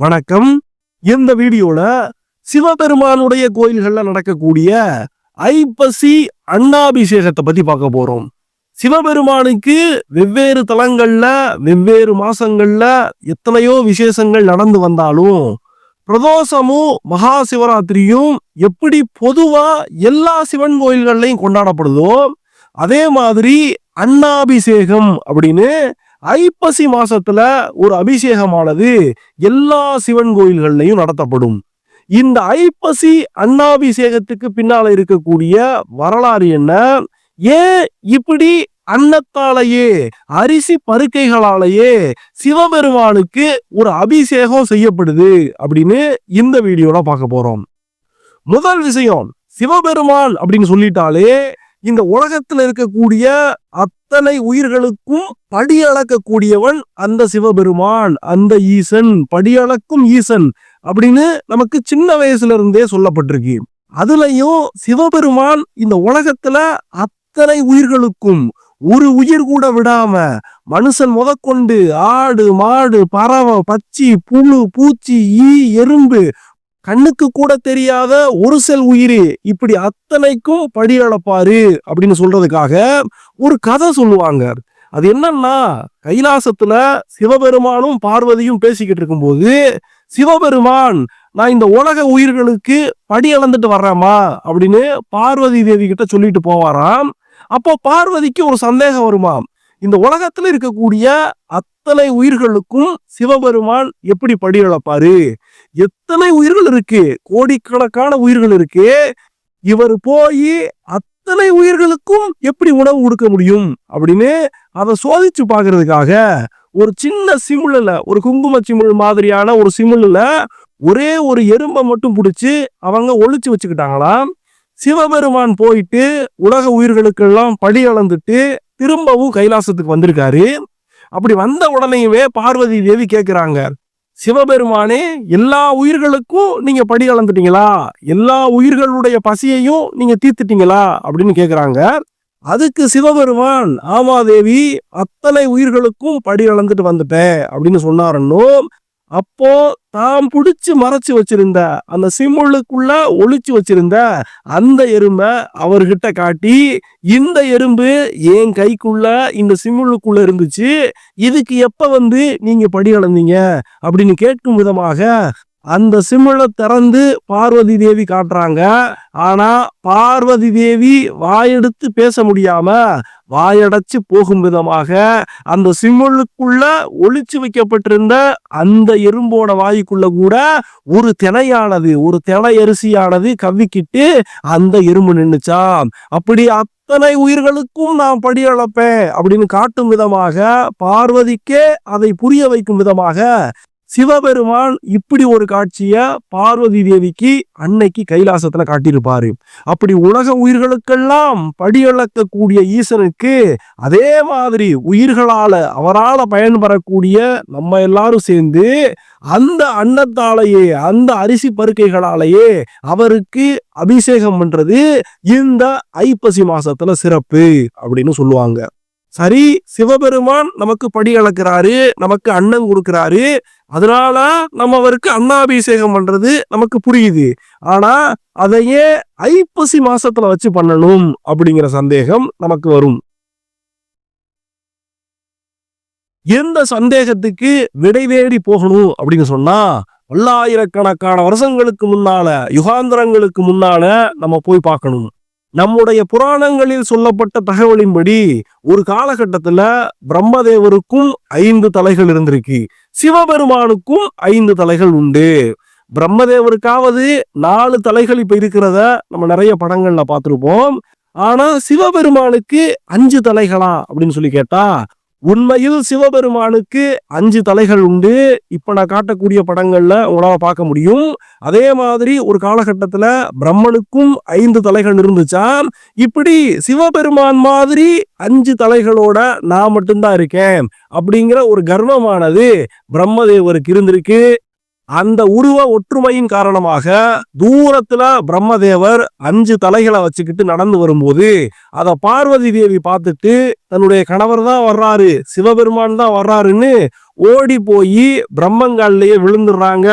வணக்கம். இந்த வீடியோல சிவபெருமானுடைய கோயில்கள்ல நடக்கக்கூடிய ஐப்பசி அண்ணாபிஷேகத்தை பத்தி பார்க்க போறோம். சிவபெருமானுக்கு வெவ்வேறு தலங்கள்ல வெவ்வேறு மாசங்கள்ல எத்தனையோ விசேஷங்கள் நடந்து வந்தாலும் பிரதோஷமும் மகா சிவராத்திரியும் எப்படி பொதுவா எல்லா சிவன் கோயில்கள்லையும் கொண்டாடப்படுதோ அதே மாதிரி அண்ணாபிஷேகம் அப்படின்னு ஐப்பசி மாசத்துல ஒரு அபிஷேகமானது எல்லா சிவன் கோயில்கள்லையும் நடத்தப்படும். இந்த ஐப்பசி அண்ணாபிஷேகத்துக்கு பின்னால இருக்கக்கூடிய வரலாறு என்ன? ஏன் இப்படி அன்னத்தாலேயே அரிசி பருக்கைகளாலேயே சிவபெருமானுக்கு ஒரு அபிஷேகம் செய்யப்படுது அப்படின்னு இந்த வீடியோல பார்க்க போறோம். முதல் விஷயம் சிவபெருமான் அப்படின்னு சொல்லிட்டாலே இந்த உலகத்தில் இருக்கக்கூடிய அத்தனை உயிர்களுக்கும் படி அளக்கக்கூடியவன் அந்த சிவபெருமான் அந்த ஈசன் படியளக்கும் ஈசன் அப்படின்னு நமக்கு சின்ன வயசுல இருந்தே சொல்லப்பட்டிருக்கு. அதுலயும் சிவபெருமான் இந்த உலகத்துல அத்தனை உயிர்களுக்கும் ஒரு உயிர் கூட விடாம மனுஷன் முதற்கொண்டு ஆடு மாடு பறவை பச்சி புழு பூச்சி ஈ எறும்பு கண்ணுக்கு கூட தெரியாத ஒரு செல் உயிரி இப்படி அத்தனைக்கும் படி அளப்பாரு அப்படின்னு சொல்றதுக்காக ஒரு கதை சொல்லுவாங்க. அது என்னன்னா கைலாசத்துல சிவபெருமானும் பார்வதியும் பேசிக்கிட்டு இருக்கும்போது சிவபெருமான் நான் இந்த உலக உயிர்களுக்கு படி அளந்துட்டு வர்றேம்மா அப்படின்னு பார்வதி தேவி கிட்ட சொல்லிட்டு போவாராம். அப்போ பார்வதிக்கு ஒரு சந்தேகம் வருமாம். இந்த உலகத்துல இருக்கக்கூடிய அத்தனை உயிர்களுக்கும் சிவபெருமான் எப்படி படி அளப்பாரு எத்தனை உயிர்கள் இருக்கு? கோடிக்கணக்கான உயிர்கள் இருக்கு. இவர் போய் அத்தனை உயிர்களுக்கும் எப்படி உணவு கொடுக்க முடியும்? அப்படின்னு அதை சோதிச்சு பார்க்கிறதுக்காக ஒரு சின்ன சிமிழில் ஒரு குங்கும சிமிழ் மாதிரியான ஒரு சிமிழில் ஒரே ஒரு எறும்பை மட்டும் பிடிச்சி அவங்க ஒழிச்சு வச்சுக்கிட்டாங்களாம். சிவபெருமான் போயிட்டு உலக உயிர்களுக்கெல்லாம் படி அளந்துட்டு திரும்பவும் கைலாசத்துக்கு வந்திருக்காரு. அப்படி வந்த உடனேயுமே பார்வதி தேவி கேட்கிறாங்க சிவபெருமானே எல்லா உயிர்களுக்கும் நீங்க படி அளந்துட்டீங்களா? எல்லா உயிர்களுடைய பசியையும் நீங்க தீர்த்துட்டீங்களா? அப்படின்னு கேக்குறாங்க. அதுக்கு சிவபெருமான் ஆமாதேவி அத்தனை உயிர்களுக்கும் படி அளந்துட்டு வந்துட்டேன் அப்படின்னு சொன்னாருன்னும் அப்போ தாம் பிடிச்சு மறைச்சு வச்சிருந்த அந்த சிம்முள்ளுக்குள்ள ஒழிச்சு வச்சிருந்த அந்த எறும்பை அவர்கிட்ட காட்டி இந்த எறும்பு என் கைக்குள்ள இந்த சிம்முள்ளுக்குள்ள இருந்துச்சு இதுக்கு எப்ப வந்து நீங்க படி அளந்தீங்க அப்படின்னு கேட்கும் விதமாக அந்த சிமிழை திறந்து பார்வதி தேவி காட்டுறாங்க. ஆனா பார்வதி தேவி வாயெடுத்து பேச முடியாம வாயடைச்சு போகும் விதமாக அந்த சிமிழுக்குள்ள ஒளிச்சு வைக்கப்பட்டிருந்த அந்த எறும்போட வாய்க்குள்ள கூட ஒரு திணையானது ஒரு திணை அரிசியானது கவ்விக்கிட்டு அந்த எறும்பு நின்றுச்சாம் அப்படி அத்தனை உயிர்களுக்கும் நான் படி அளப்பேன் அப்படின்னு காட்டும் விதமாக பார்வதிக்கே அதை புரிய வைக்கும் விதமாக சிவபெருமான் இப்படி ஒரு காட்சிய பார்வதி தேவிக்கு அன்னைக்கு கைலாசத்துல காட்டியிருப்பாரு. அப்படி உலக உயிர்களுக்கெல்லாம் படியளக்கக்கூடிய ஈசனுக்கு அதே மாதிரி உயிர்களால அவரால் பயன்பெறக்கூடிய நம்ம எல்லாரும் சேர்ந்து அந்த அன்னத்தாலேயே அந்த அரிசி பருக்கைகளாலேயே அவருக்கு அபிஷேகம் பண்றது இந்த ஐப்பசி மாசத்துல சிறப்பு அப்படின்னு சொல்லுவாங்க. சரி சிவபெருமான் நமக்கு படி அளக்கிறாரு நமக்கு அண்ணன் கொடுக்கிறாரு. அதனால நம்ம அவருக்கு அன்னாபிஷேகம் பண்றது நமக்கு புரியுது. ஆனா அதையே ஐப்பசி மாசத்துல வச்சு பண்ணணும் அப்படிங்கிற சந்தேகம் நமக்கு வரும். எந்த சந்தேகத்துக்கு விடை தேடி போகணும் அப்படின்னு சொன்னா பல்லாயிரக்கணக்கான வருஷங்களுக்கு முன்னால யுகாந்திரங்களுக்கு முன்னால நம்ம போய் பார்க்கணும். நம்முடைய புராணங்களில் சொல்லப்பட்ட தகவலின்படி ஒரு காலகட்டத்துல பிரம்மதேவருக்கும் ஐந்து தலைகள் இருந்திருக்கு. சிவபெருமானுக்கும் ஐந்து தலைகள் உண்டு. பிரம்மதேவருக்காவது நாலு தலைகள் இப்ப இருக்கிறத நம்ம நிறைய படங்கள்ல பார்த்திருப்போம். ஆனா சிவபெருமானுக்கு அஞ்சு தலைகளா அப்படின்னு சொல்லி கேட்டா உண்மையில் சிவபெருமானுக்கு அஞ்சு தலைகள் உண்டு. இப்ப நான் காட்டக்கூடிய படங்கள்ல உணவை பார்க்க முடியும். அதே மாதிரி ஒரு காலகட்டத்துல பிரம்மனுக்கும் ஐந்து தலைகள் இருந்துச்சா? இப்படி சிவபெருமான் மாதிரி அஞ்சு தலைகளோட நான் மட்டும்தான் இருக்கேன். அப்படிங்கிற ஒரு கர்வமானது பிரம்மதேவருக்கு இருந்திருக்கு. அந்த உருவ ஒற்றுமையின் காரணமாக தூரத்துல பிரம்மதேவர் அஞ்சு தலைகளை வச்சுக்கிட்டு நடந்து வரும்போது அத பார்வதி தேவி பார்த்துட்டு தன்னுடைய கணவர் தான் வர்றாரு சிவபெருமான் தான் வர்றாருன்னு ஓடி போய் பிரம்மங்காலிலேயே விழுந்துடுறாங்க.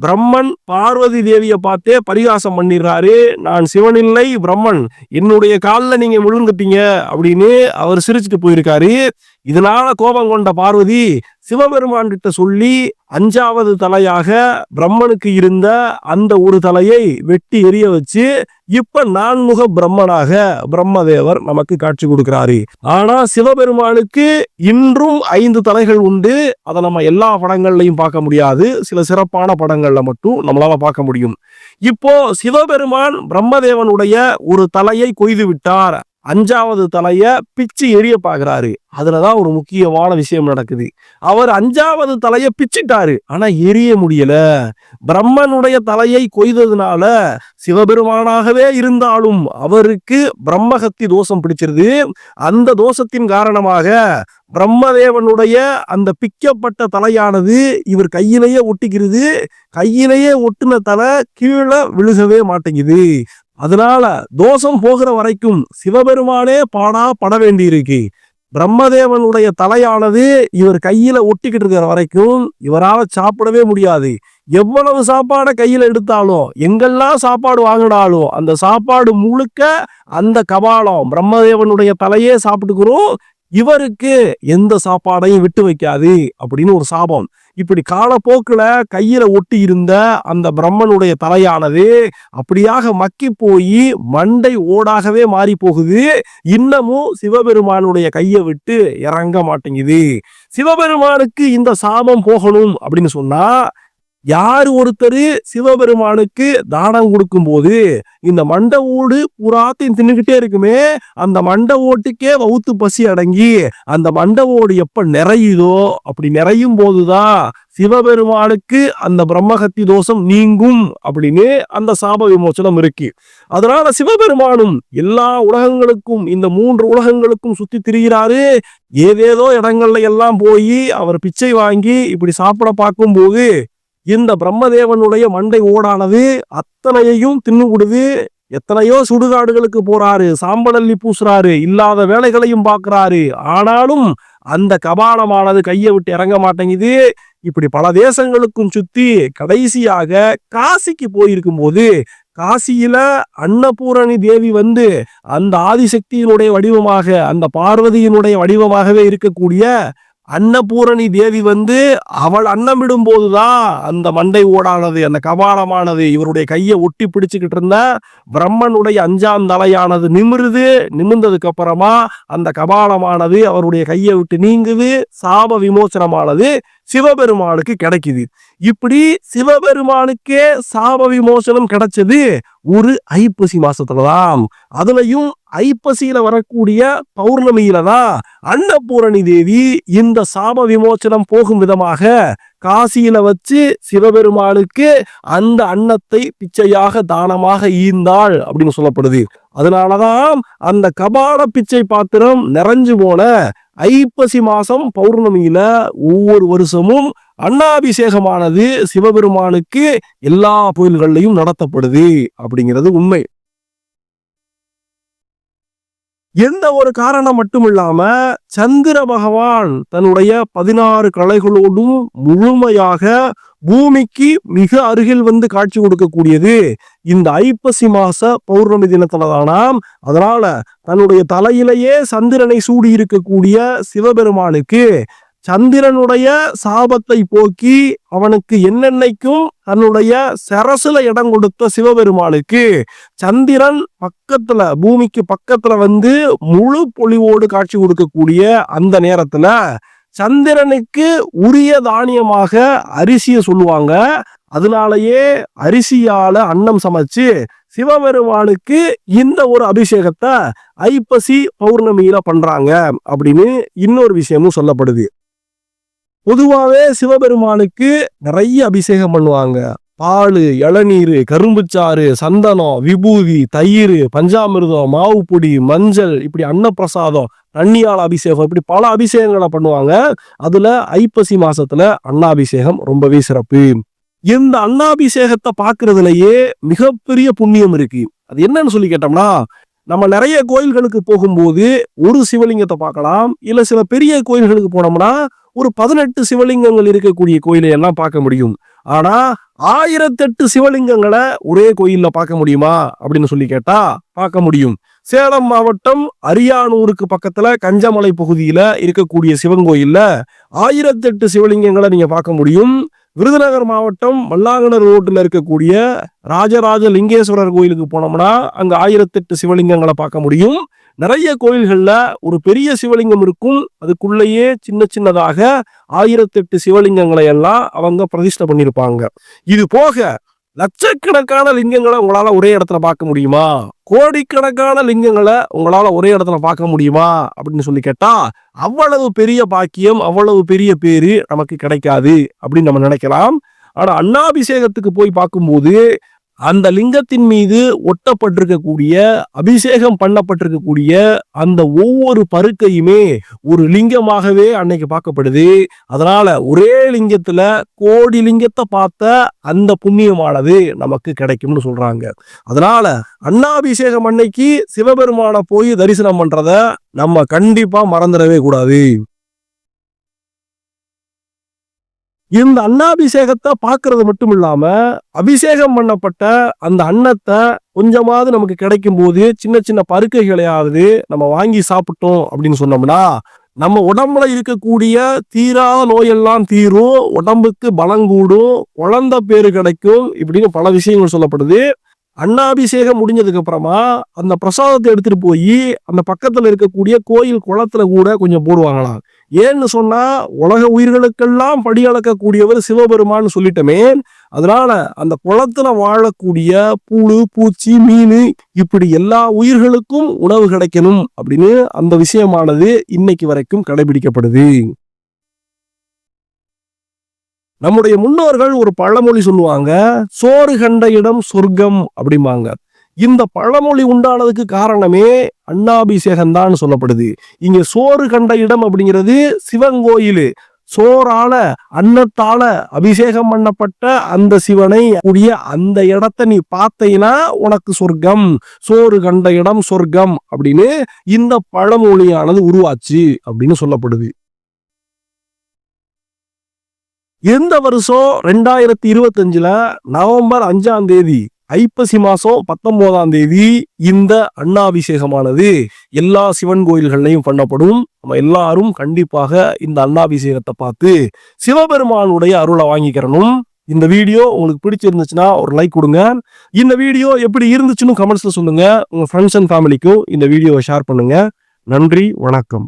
பிரம்மன் பார்வதி தேவியை பார்த்தே பரிகாசம் பண்ணிடுறாரு. நான் சிவனில்லை பிரம்மன் என்னுடைய காலில் நீங்க விழுந்துட்டீங்க அப்படின்னு அவர் சிரிச்சுட்டு போயிருக்காரு. இதனால கோபம் கொண்ட பார்வதி சிவபெருமான் கிட்ட சொல்லி அஞ்சாவது தலையாக பிரம்மனுக்கு இருந்த அந்த ஒரு தலையை வெட்டி எரிய வச்சு இப்ப நான்முக பிரம்மனாக பிரம்மதேவர் நமக்கு காட்சி கொடுக்கிறாரு. ஆனா சிவபெருமானுக்கு இன்றும் ஐந்து தலைகள் உண்டு. அதை நம்ம எல்லா படங்கள்லையும் பார்க்க முடியாது. சில சிறப்பான படங்கள்ல மட்டும் நம்மளால பார்க்க முடியும். இப்போ சிவபெருமான் பிரம்மதேவனுடைய ஒரு தலையை கொய்து விட்டார். அஞ்சாவது தலைய பிச்சு எரிய பாக்குறாரு அதுலதான் ஒரு முக்கியமான விஷயம் நடக்குது. அவர் அஞ்சாவது தலைய பிச்சிட்டாரு. ஆனா எரிய முடியல. பிரம்மனுடைய தலையை கொய்ததுனால சிவபெருமானாகவே இருந்தாலும் அவருக்கு பிரம்மகத்தி தோஷம் பிடிச்சிருது. அந்த தோஷத்தின் காரணமாக பிரம்மதேவனுடைய அந்த பிக்கப்பட்ட தலையானது இவர் கையிலேயே ஒட்டிக்கிறது. கையிலேயே ஒட்டின தலை கீழே விழுகவே மாட்டேங்குது. அதனால தோஷம் போகிற வரைக்கும் சிவபெருமானே பாடா பட வேண்டியிருக்கு. பிரம்மதேவனுடைய தலையானது இவர் கையில ஒட்டிக்கிட்டு இருக்கிற வரைக்கும் இவரால் சாப்பிடவே முடியாது. எவ்வளவு சாப்பாடை கையில எடுத்தாலும் எங்கெல்லாம் சாப்பாடு வாங்கினாலும் அந்த சாப்பாடு முழுக்க அந்த கபாலம் பிரம்மதேவனுடைய தலையே சாப்பிட்டுக்கிறோம் இவருக்கு எந்த சாப்பாடையும் விட்டு வைக்காது அப்படின்னு ஒரு சாபம். இப்படி காலப்போக்கில் கையில ஒட்டி இருந்த அந்த பிரம்மனுடைய தலையானது அப்படியாக மக்கி போய் மண்டை ஓடாகவே மாறி போகுது இன்னமும் சிவபெருமானுடைய கையை விட்டு இறங்க மாட்டேங்குது. சிவபெருமானுக்கு இந்த சாபம் போகணும் அப்படின்னு சொன்னா யார் ஒருத்தர் சிவபெருமானுக்கு தானம் கொடுக்கும் போது இந்த மண்ட ஓடு புறாத்தையும் தின்னுக்கிட்டே இருக்குமே அந்த மண்ட ஓட்டுக்கே வவுத்து பசி அடங்கி அந்த மண்ட ஓடு எப்ப நிறையுதோ அப்படி நிறையும் போதுதான் சிவபெருமானுக்கு அந்த பிரம்மகத்தி தோஷம் நீங்கும் அப்படின்னு அந்த சாப விமோச்சனம் இருக்கு. அதனால சிவபெருமானும் எல்லா உலகங்களுக்கும் இந்த மூன்று உலகங்களுக்கும் சுத்தி திரிகிறாரு. ஏதேதோ இடங்கள்ல எல்லாம் போய் அவர் பிச்சை வாங்கி இப்படி சாப்பிட பார்க்கும்போது இந்த பிரம்மதேவனுடைய மண்டை ஓடானது அத்தனையையும் தின்னுவிடுது எத்தனையோ சுடுகாடுகளுக்கு போறாரு சாம்பலல்லி பூசுறாரு இல்லாத வேலைகளையும் பார்க்கிறாரு. ஆனாலும் அந்த கபாலமானது கையை விட்டு இறங்க மாட்டேங்குது. இப்படி பல தேசங்களுக்கும் சுத்தி கடைசியாக காசிக்கு போயிருக்கும் போது காசியில அன்னபூரணி தேவி வந்து அந்த ஆதிசக்தியினுடைய வடிவமாக அந்த பார்வதியினுடைய வடிவமாகவே இருக்கக்கூடிய அன்னபூரணி தேவி வந்து அவள் அன்னமிடும் போதுதான் அந்த மண்டை ஓடானது அந்த கபாலமானது. இவருடைய கையை ஒட்டி பிடிச்சுக்கிட்டு இருந்த பிரம்மனுடைய அஞ்சாம் தலையானது நிமிருது. நிமிர்ந்ததுக்கு அப்புறமா அந்த கபாலமானது அவருடைய கையை விட்டு நீங்குது. சாப விமோசனமானது. சிவபெருமானுக்கு கிடைக்குது. இப்படி சிவபெருமானுக்கே சாப விமோசனம் கிடைச்சது ஒரு ஐப்பசி மாசத்துலதான். அதுலயும் ஐப்பசியில வரக்கூடிய பௌர்ணமியில தான் அன்னபூரணி தேவி இந்த சாப விமோச்சனம் போகும் விதமாக காசியில வச்சு சிவபெருமானுக்கு அந்த அன்னத்தை பிச்சையாக தானமாக ஈந்தாள் அப்படின்னு சொல்லப்படுது. அதனாலதான் அந்த கபால பிச்சை பாத்திரம் நிறைஞ்சு போன ஐப்பசி மாதம் பௌர்ணமியில ஒவ்வொரு வருஷமும் அண்ணாபிஷேகமானது சிவபெருமானுக்கு எல்லா கோயில்கள்லையும் நடத்தப்படுது அப்படிங்கிறது உண்மை. எந்த ஒரு காரணம் மட்டும் இல்லாம சந்திர பகவான் தன்னுடைய பதினாறு கலைகளோடும் முழுமையாக பூமிக்கு மிக அருகில் வந்து காட்சி கொடுக்கக்கூடியது. இந்த ஐப்பசி மாச பௌர்ணமி தினத்துலதானாம். அதனால தன்னுடைய தலையிலேயே சந்திரனை சூடி இருக்கக்கூடிய சிவபெருமானுக்கு சந்திரனுடைய சாபத்தை போக்கி அவனுக்கு என்னென்னைக்கும் தன்னுடைய சரசுல இடம் கொடுத்த சிவபெருமானுக்கு சந்திரன் பக்கத்துல பூமிக்கு பக்கத்துல வந்து முழு பொலிவோடு காட்சி கொடுக்கக்கூடிய அந்த நேரத்துல சந்திரனுக்கு உரிய தானியமாக அரிசியை சொல்லுவாங்க. அதனாலயே அரிசியால அன்னம் சமைச்சு சிவபெருமானுக்கு இந்த ஒரு அபிஷேகத்தை ஐப்பசி பௌர்ணமியில பண்றாங்க அப்படின்னு இன்னொரு விஷயமும் சொல்லப்படுது. பொதுவாகவே சிவபெருமானுக்கு நிறைய அபிஷேகம் பண்ணுவாங்க. பால் இளநீர் கரும்புச்சாறு சந்தனம் விபூதி தயிர் பஞ்சாமிர்தம் மாவுப்பொடி மஞ்சள் இப்படி அன்னப்பிரசாதம் தண்ணியால் அபிஷேகம் இப்படி பல அபிஷேகங்களை பண்ணுவாங்க. அதில் ஐப்பசி மாசத்துல அன்னாபிஷேகம் ரொம்பவே சிறப்பு. இந்த அன்னாபிஷேகத்தை பார்க்கறதுலயே மிகப்பெரிய புண்ணியம் இருக்கு. அது என்னன்னு சொல்லி கேட்டோம்னா நம்ம நிறைய கோயில்களுக்கு போகும்போது ஒரு சிவலிங்கத்தை பார்க்கலாம் இல்ல சில பெரிய கோயில்களுக்கு போனோம்னா ஒரு பதினெட்டு சிவலிங்கங்கள் இருக்கக்கூடிய கோயிலை எல்லாம் பார்க்க முடியும். ஆனா ஆயிரத்தெட்டு சிவலிங்கங்களை ஒரே கோயில்ல பார்க்க முடியுமா? அப்படின்னு சொல்லி கேட்டா பார்க்க முடியும். சேலம் மாவட்டம் அரியானூருக்கு பக்கத்துல கஞ்சமலை பகுதியில இருக்கக்கூடிய சிவன் கோயில்ல ஆயிரத்தெட்டு சிவலிங்கங்களை நீங்க பார்க்க முடியும். விருதுநகர் மாவட்டம் மல்லாங்கனர் ரோட்டில் இருக்கக்கூடிய ராஜராஜ லிங்கேஸ்வரர் கோயிலுக்கு போனோம்னா அங்கே ஆயிரத்தெட்டு சிவலிங்கங்களை பார்க்க முடியும். நிறைய கோயில்களில் ஒரு பெரிய சிவலிங்கம் இருக்கும். அதுக்குள்ளேயே சின்ன சின்னதாக ஆயிரத்தெட்டு சிவலிங்கங்களை எல்லாம் அவங்க பிரதிஷ்டை பண்ணியிருப்பாங்க. இது போக லட்சக்கணக்கான லிங்கங்களை உங்களால ஒரே இடத்துல பார்க்க முடியுமா? கோடிக்கணக்கான லிங்கங்களை உங்களால ஒரே இடத்துல பார்க்க முடியுமா? அப்படின்னு சொல்லி கேட்டா அவ்வளவு பெரிய பாக்கியம் அவ்வளவு பெரிய பேரு நமக்கு கிடைக்காது அப்படின்னு நம்ம நினைக்கலாம். ஆனா அண்ணாபிஷேகத்துக்கு போய் பார்க்கும்போது அந்த லிங்கத்தின் மீது ஒட்டப்பட்டிருக்கக்கூடிய அபிஷேகம் பண்ணப்பட்டிருக்கக்கூடிய அந்த ஒவ்வொரு பருக்கையுமே ஒரு லிங்கமாகவே அன்னைக்கு பார்க்கப்படுது. அதனால ஒரே லிங்கத்துல கோடி லிங்கத்தை பார்த்த அந்த புண்ணியமானது நமக்கு கிடைக்கும்னு சொல்றாங்க. அதனால அண்ணாபிஷேகம் அன்னைக்கு சிவபெருமான போய் தரிசனம் பண்றத நம்ம கண்டிப்பா மறந்துடவே கூடாது. இந்த அன்னாபிஷேகத்தை பார்க்கறது மட்டும் இல்லாம அபிஷேகம் பண்ணப்பட்ட அந்த அன்னத்தை கொஞ்சமாவது நமக்கு கிடைக்கும் போது சின்ன சின்ன பருக்கைகளையாவது நம்ம வாங்கி சாப்பிட்டோம் அப்படின்னு சொன்னோம்னா நம்ம உடம்புல இருக்கக்கூடிய தீராத நோயெல்லாம் தீரும் உடம்புக்கு பலம் கூடும் குழந்தை பேரு கிடைக்கும் இப்படின்னு பல விஷயங்கள் சொல்லப்படுது. அன்னாபிஷேகம் முடிஞ்சதுக்கு அப்புறமா அந்த பிரசாதத்தை எடுத்துட்டு போய் அந்த பக்கத்துல இருக்கக்கூடிய கோயில் குளத்துல கூட கொஞ்சம் போடுவாங்களாம். ஏன்னு சொன்னா உலக உயிர்களுக்கெல்லாம் படி அளக்கக்கூடியவர் சிவபெருமான்னு சொல்லிட்டமே. அதனால அந்த குளத்துல வாழக்கூடிய புழு பூச்சி மீன் இப்படி எல்லா உயிர்களுக்கும் உணவு கிடைக்கணும் அப்படின்னு அந்த விஷயமானது இன்னைக்கு வரைக்கும் கடைபிடிக்கப்படுது. நம்முடைய முன்னோர்கள் ஒரு பழமொழி சொல்லுவாங்க சோறு கண்ட இடம் சொர்க்கம் அப்படிம்பாங்க. இந்த பழமொழி உண்டானதுக்கு காரணமே அண்ணாபிஷேகம் தான் சொல்லப்படுது. இங்க சோறு கண்ட இடம் அப்படிங்கிறது சிவங்கோயில். சோறால அன்னத்தால அபிஷேகம் பண்ணப்பட்ட அந்த சிவனை கூடிய அந்த இடத்த நீ பார்த்தீங்கன்னா உனக்கு சொர்க்கம். சோறு கண்ட இடம் சொர்க்கம் அப்படின்னு இந்த பழமொழியானது உருவாச்சு அப்படின்னு சொல்லப்படுது. எந்த வருஷம் ரெண்டாயிரத்தி இருபத்தஞ்சுல நவம்பர் அஞ்சாம் தேதி ஐப்பசி மாசம் பத்தொன்பதாம் தேதி இந்த அண்ணாபிஷேகமானது எல்லா சிவன் கோயில்கள்லையும் பண்ணப்படும். நம்ம எல்லாரும் கண்டிப்பாக இந்த அண்ணாபிஷேகத்தை பார்த்து சிவபெருமானுடைய அருளை வாங்கிக்கிறணும். இந்த வீடியோ உங்களுக்கு பிடிச்சிருந்துச்சுன்னா ஒரு லைக் கொடுங்க. இந்த வீடியோ எப்படி இருந்துச்சுன்னு கமெண்ட்ஸ்ல சொல்லுங்க. உங்க ஃப்ரெண்ட்ஸ் அண்ட் ஃபேமிலிக்கும் இந்த வீடியோவை ஷேர் பண்ணுங்க. நன்றி வணக்கம்.